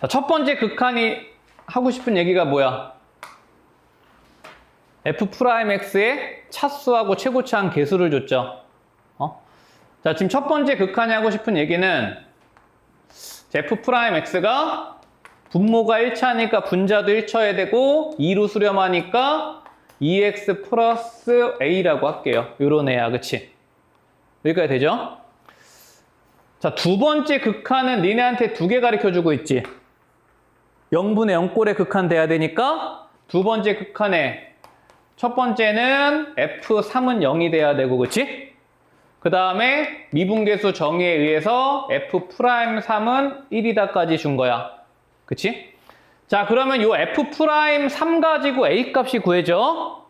자, 첫 번째 극한이 하고 싶은 얘기가 뭐야? f 프라임 x의 차수하고 최고차한 개수를 줬죠. 어? 자, 지금 첫 번째 극한이 하고 싶은 얘기는 f 프라임 x가 분모가 1차니까 분자도 1쳐야 되고 2로 수렴하니까 2x 플러스 a라고 할게요. 요런 애야, 그치? 여기까지 되죠? 자, 두 번째 극한은 니네한테 두 개 가르쳐주고 있지. 0분의 0꼴의 극한 돼야 되니까 두 번째 극한에 첫 번째는 F3은 0이 돼야 되고, 그치? 그 다음에 미분계수 정의에 의해서 F'3은 1이다까지 준 거야. 그치? 자, 그러면 요 F'3 가지고 A 값이 구해져.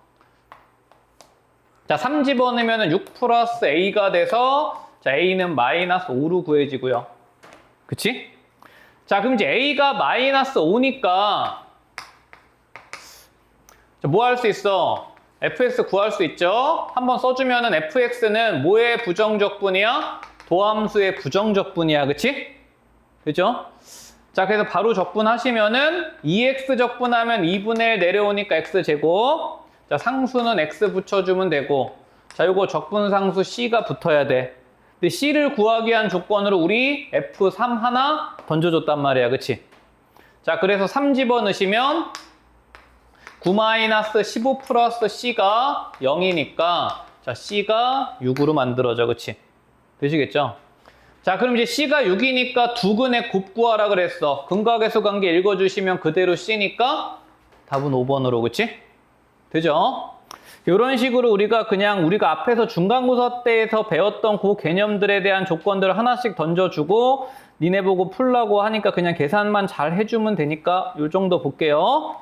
자, 3 집어넣으면 6 플러스 A가 돼서 자, A는 마이너스 5로 구해지고요. 그치? 자, 그럼 이제 A가 마이너스 5니까 뭐 할 수 있어? fx 구할 수 있죠? 한번 써주면 은 fx는 뭐의 부정적분이야? 도함수의 부정적분이야, 그치? 그죠? 자, 그래서 바로 적분하시면은 2x 적분하면 2분의 1 내려오니까 x제곱. 자, 상수는 x 붙여주면 되고. 자, 요거 적분상수 c가 붙어야 돼. 근데 c를 구하기 위한 조건으로 우리 f3 하나 던져줬단 말이야, 그치? 자, 그래서 3 집어넣으시면 9-15 플러스 c가 0이니까 자 c가 6으로 만들어져 그치? 되시겠죠? 자 그럼 이제 c가 6이니까 두 근의 곱 구하라 그랬어 근각에서 관계 읽어주시면 그대로 c니까 답은 5번으로 그치? 되죠? 이런 식으로 우리가 그냥 우리가 앞에서 중간고사 때에서 배웠던 그 개념들에 대한 조건들을 하나씩 던져주고 니네 보고 풀라고 하니까 그냥 계산만 잘 해주면 되니까 이 정도 볼게요.